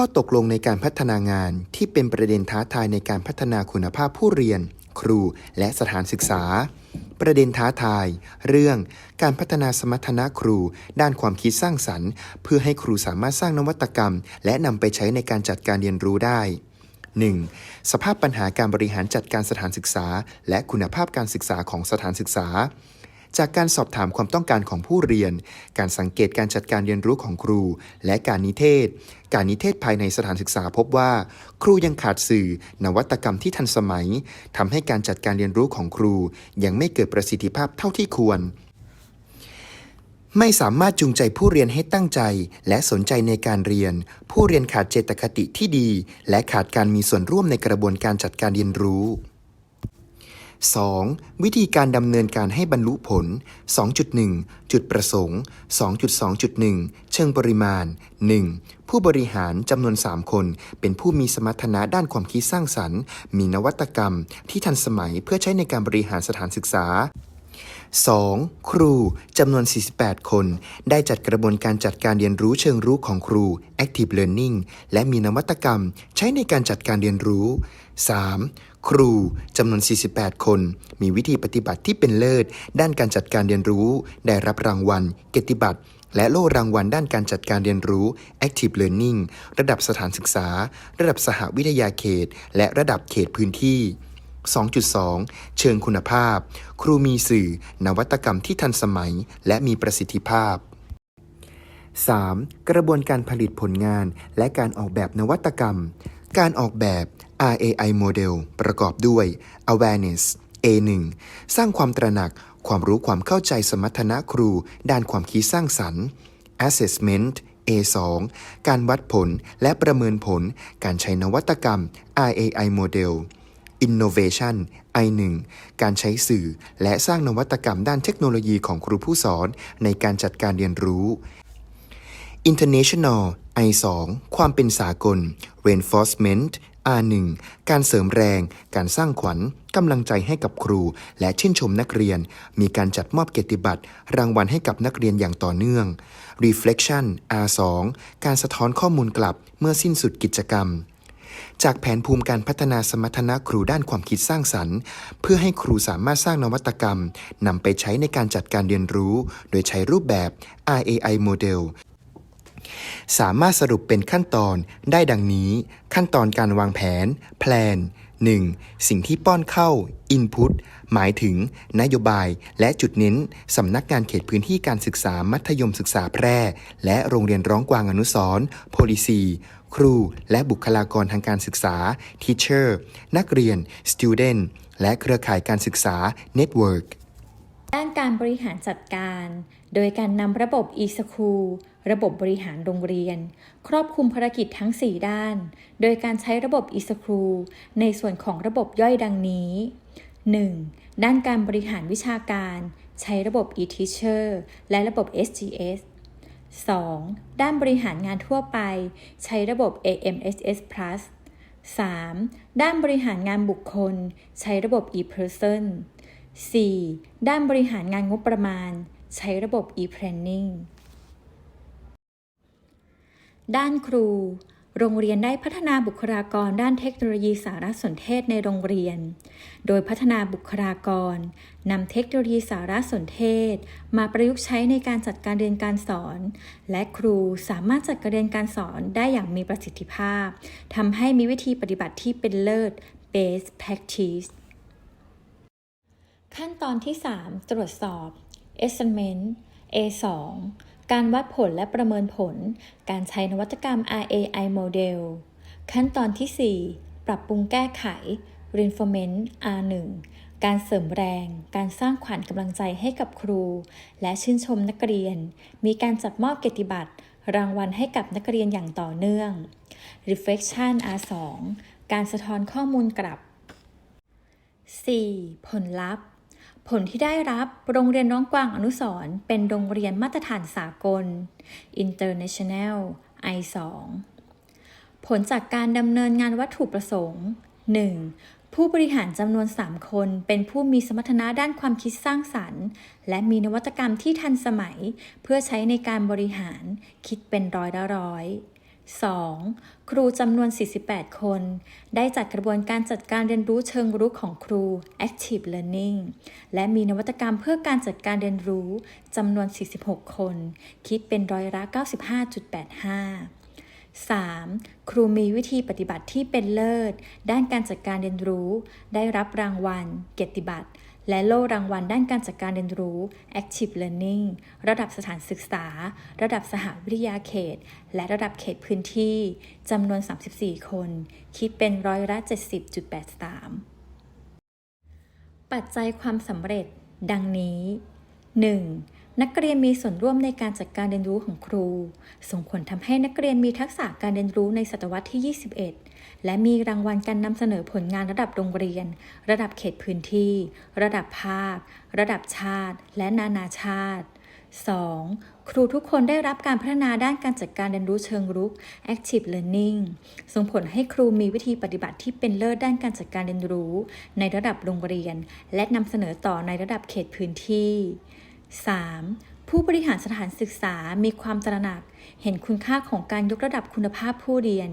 ข้อตกลงในการพัฒนางานที่เป็นประเด็นท้าทายในการพัฒนาคุณภาพผู้เรียน ครูและสถานศึกษา ประเด็นท้าทาย เรื่องการพัฒนาสมรรถนะครู ด้านความคิดสร้างสรรค์ เพื่อให้ครูสามารถสร้างนวัตกรรม และนำไปใช้ในการจัดการเรียนรู้ได้ 1. สภาพปัญหาการบริหารจัดการสถานศึกษา และคุณภาพการศึกษาของสถานศึกษา จากการสอบถามความต้องการของผู้เรียน การสังเกตการจัดการเรียนรู้ของครู และการนิเทศ การนิเทศภายในสถานศึกษาพบว่า ครูยังขาดสื่อ นวัตกรรมที่ทันสมัยทำให้การจัดการเรียนรู้ของครู ยังไม่เกิดประสิทธิภาพเท่าที่ควร ไม่สามารถจูงใจผู้เรียนให้ตั้งใจ และสนใจในการเรียน ผู้เรียนขาดเจตคติที่ดี และขาดการมีส่วนร่วมในกระบวนการจัดการเรียนรู้ 2. วิธีการดำเนินการให้บรรลุผล 2.1 จุดประสงค์ 2.2.1 เชิงปริมาณ 1. ผู้บริหารจำนวน 3 คน เป็นผู้มีสมรรถนะด้านความคิดสร้างสรรค์ มีนวัตกรรมที่ทันสมัยเพื่อใช้ในการบริหารสถานศึกษา 2. ครูจำนวน 48 คน ได้จัดกระบวนการจัดการเรียนรู้เชิงรู้ของครู Active Learning และมีนวัตกรรมใช้ในการจัดการเรียนรู้ 3. ครูจำนวน 48 คน มีวิธีปฏิบัติที่เป็นเลิศ ด้านการจัดการเรียนรู้ ได้รับรางวัล เกียรติบัตร และโล่รางวัลด้านการจัดการเรียนรู้ Active Learning ระดับสถานศึกษา ระดับสหวิทยาเขต และระดับเขตพื้นที่ 2.2 เชิงคุณภาพ ครูมีสื่อ นวัตกรรมที่ทันสมัย และมีประสิทธิภาพ 3. กระบวนการผลิตผลงานและการออกแบบนวัตกรรม การออกแบบ RAI Model ประกอบด้วย Awareness A1 สร้างความตระหนัก ความรู้ความเข้าใจสมรรถนะครู ด้านความคิดสร้างสรรค์ Assessment A2 การวัดผลและประเมินผล การใช้นวัตกรรม RAI Model Innovation I1 การใช้สื่อและสร้างนวัตกรรมด้านเทคโนโลยีของครูผู้สอนในการจัดการเรียนรู้ International I2 ความเป็นสากล Reinforcement R1 การเสริมแรง การสร้างขวัญกำลังใจให้กับครู และชื่นชมนักเรียน มีการจัดมอบเกียรติบัตร รางวัลให้กับนักเรียนอย่างต่อเนื่อง Reflection R2 การสะท้อนข้อมูลกลับเมื่อสิ้นสุดกิจกรรม จากแผนภูมิการพัฒนาสมรรถนะครูด้านความคิดสร้างสรรค์ เพื่อให้ครูสามารถสร้างนวัตกรรมนำไปใช้ในการจัดการเรียนรู้ โดยใช้รูปแบบ RAI Model สามารถสรุปเป็นขั้นตอนได้ดังนี้ ขั้นตอนการวางแผน Plan 1. สิ่งที่ป้อนเข้า Input หมายถึงนโยบายและจุดเน้น สำนักงานเขตพื้นที่การศึกษามัธยมศึกษาแพร่ และโรงเรียนร้องกวางอนุสรณ์ Policy ครู และบุคลากรทางการศึกษา Teacher นักเรียน Student และเครือข่ายการศึกษา Network ด้านการบริหารจัดการ โดยการนำระบบ e-school ระบบบริหารโรงเรียน ครอบคลุมภารกิจทั้ง 4 ด้าน โดยการใช้ระบบ e-school ในส่วนของระบบย่อยดังนี้ 1. ด้านการบริหารวิชาการ ใช้ระบบ e-teacher และระบบ SGS 2. ด้านบริหารงานทั่วไป ใช้ระบบ AMSS Plus 3. ด้านบริหารงานบุคคล ใช้ระบบ e-person 4. ด้านบริหารงานงบประมาณ ใช้ระบบ e-planning ด้านครู โรงเรียนได้พัฒนาบุคลากรด้านเทคโนโลยีสารสนเทศในโรงเรียน โดยพัฒนาบุคลากรนำเทคโนโลยีสารสนเทศ มาประยุกต์ใช้ในการจัดการเรียนการสอน และครูสามารถจัดการเรียนการสอนได้อย่างมีประสิทธิภาพทำให้มีวิธีปฏิบัติที่เป็นเลิศ best practice ขั้นตอนที่ 3 ตรวจสอบ assessment A2 การวัดผลและประเมินผล การใช้นวัตกรรม RAI Model ขั้นตอนที่ 4 ปรับปรุงแก้ไข Reinforcement R1 การเสริมแรง การสร้างขวัญกำลังใจให้กับครู และชื่นชมนักเรียน มีการจัดมอบเกียรติบัตร รางวัลให้กับนักเรียนอย่างต่อเนื่อง Reflection R2 การสะท้อนข้อมูลกลับ 4. ผลลัพธ์ ผลที่ได้รับโรงเรียนน้องกวางอนุสรเป็นโรงเรียนมาตรฐานสากล International I2 ผลจากการดำเนินงานวัตถุประสงค์ 1. ผู้บริหารจำนวน 3 คนเป็นผู้มีสมรรถนะด้านความคิดสร้างสรรค์ และมีนวัตกรรมที่ทันสมัย เพื่อใช้ในการบริหารคิดเป็นร้อยละร้อย 2. ครูจำนวน 48 คน ได้จัดกระบวนการจัดการเรียนรู้เชิงรุกของครู Active Learning และมีนวัตกรรมเพื่อการจัดการเรียนรู้จำนวน 46 คน คิดเป็นร้อยละ 95.85 3. ครูมีวิธีปฏิบัติที่เป็นเลิศ ด้านการจัดการเรียนรู้ ได้รับรางวัล เกียรติบัตร และโล่รางวัลด้านการจัดการเรียนรู้ Active Learning ระดับสถานศึกษา ระดับสหวิทยาเขต และระดับเขตพื้นที่จำนวน 34 คน คิดเป็นร้อยละ70.83 ปัจจัยความสำเร็จ ดังนี้ 1. นักเรียนมีส่วนร่วมในการจัดการเรียนรู้ของครู ส่งผลทำให้นักเรียนมีทักษะการเรียนรู้ในศตวรรษที่ 21 และมีรางวัลการนำเสนอผลงานระดับโรงเรียน ระดับเขตพื้นที่ ระดับภาค ระดับชาติ และนานาชาติ 2. ครูทุกคนได้รับการพัฒนาด้านการจัดการเรียนรู้เชิงรุก Active Learning ส่งผลให้ครูมีวิธีปฏิบัติที่เป็นเลิศด้านการจัดการเรียนรู้ ในระดับโรงเรียน และนำเสนอต่อในระดับเขตพื้นที่ 3. ผู้บริหารสถานศึกษามีความตระหนัก เห็นคุณค่าของการยกระดับคุณภาพผู้เรียน